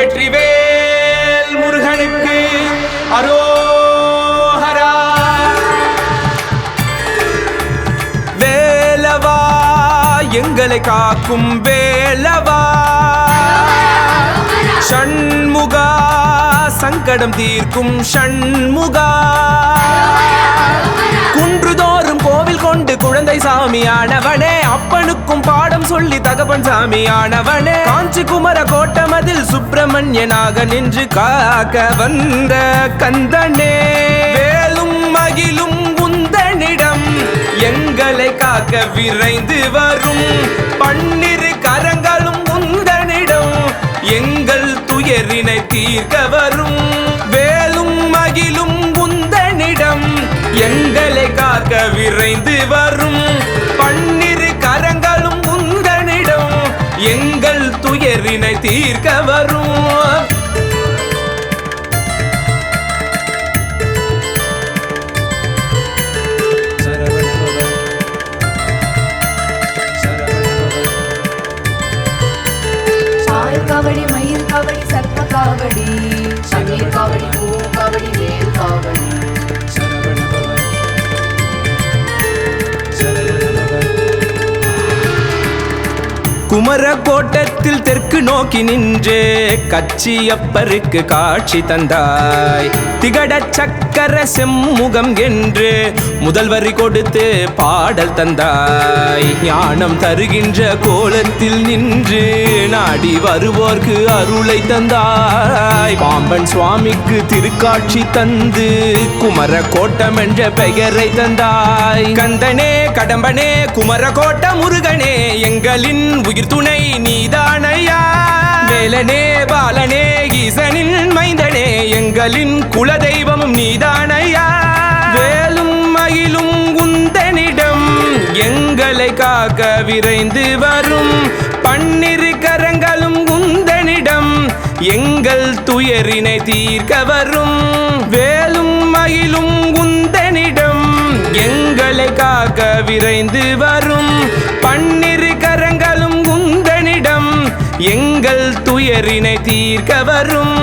வெற்றிவேல் முருகனுக்கு அரோஹரா. வேலவா எங்களை காக்கும் வேலவா. சண்முகா சங்கடம் தீர்க்கும் சண்முகா. சொல்லி சாமி ஆனவனே காஞ்சி குமர கோட்டமதில் சுப்பிரமணியனாக நின்று காக்க வந்த கந்தனே. வேலும் மகிழும் உந்தனிடம் எங்களை காக்க விரைந்து வரும். பன்னிரு கரங்களும் உந்தனிடம் எங்கள் துயரினை தீர்க்க வரும். வேலும் மகிழும் உந்தனிடம் எங்களை காக்க விரைந்து வரும். பேரினை தீர்க்க வரும் சாய் காவடி மயில் காவடி சர்ப்ப காவடி சமீர் காவடி பூ காவடி வேல் காவடி. குமர கோட்டத்தில் தெற்கு நோக்கி நின்று கச்சியப்பருக்கு காட்சி தந்தாய். திகட சக்கர செம்முகம் என்று முதல் வரி கொடுத்து பாடல் தந்தாய். ஞானம் தருகின்ற கோலத்தில் நின்று நாடி வருவோர்க்கு அருளை தந்தாய். பாம்பன் சுவாமிக்கு திருக்காட்சி தந்து குமர கோட்டம் என்ற பெயரை தந்தாய். கந்தனே கடம்பனே குமரகோட்ட முருகனே எங்களின் உயிர் துணை நீதானையா? வேலனே பாலனே ஈசனின் மைந்தனே எங்களின் குலதெய்வமும் நீதானையா? வேலும் மயிலும் உந்தனிடம் எங்களை காக்க விரைந்து வரும். பன்னிரு கரங்களும் உந்தனிடம் எங்கள் துயரினை தீர்க்க வரும். வேலும் மயிலும் காக்க விரைந்து வரும். பன்னிரு கரங்களும் உந்தனிடம் எங்கள் துயரினை தீர்க்க வரும்.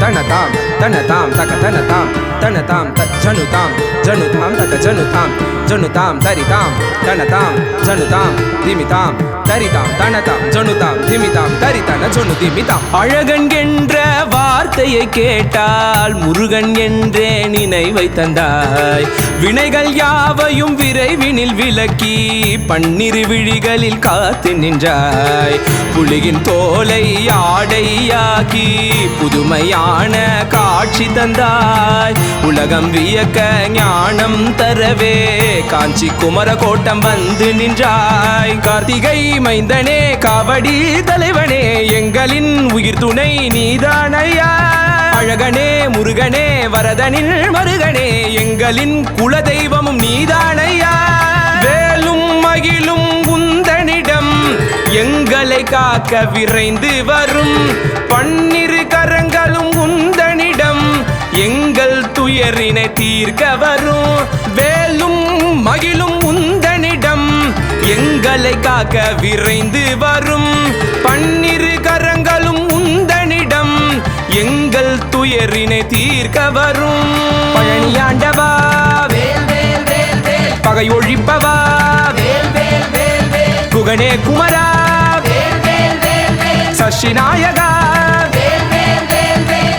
தனதாம் தனதாம் தக தனதாம் தனதாம் த ஜனுதாம் ஜனுதாம் தக ஜனுதாம் ஜனுதாம் தரிதாம் தனதாம் ஜனுதாம் திமிதாம் தரிதாம் தனதாம் ஜனுதாம் திமிதாம் தரிதன ஜனு திமிதாம் அழகன் என்ற வார்த்தையை கேட்டால் முருகன் என்றே நினைவை தந்தாய். வினைகள் யாவையும் விரைவினில் விலக்கி பன்னிரு விழிகளில் காத்து நின்றாய். புலியின் தோலை ஆடையாக்கி புதுமையான காட்சி தந்தாய். உலகம் வியக்க ஞானம் தரவே காஞ்சி குமர கோட்டம் வந்து நின்றாய். கார்த்திகை மைந்தனே காவடி தலைவனே எங்களின் உயிர் துணை நீதானையா அழகனே முருகனே வரதனில் மருகனே எங்களின் குலதெய்வமும் நீதானையா காக்க விரைந்து வரும். பன்னிரு கரங்களும் உந்தனிடம். எங்கள் துயரினை தீர்க்க வரும். வேலும் மகிழும் உந்தனிடம். எங்களை காக்க விரைந்து வரும். பன்னிரு கரங்களும் உந்தனிடம். எங்கள் துயரினை தீர்க்க வரும். பழனியாண்டவா பகை ஒழிப்பவா வேல் குமரா வேல் வேல் வேல்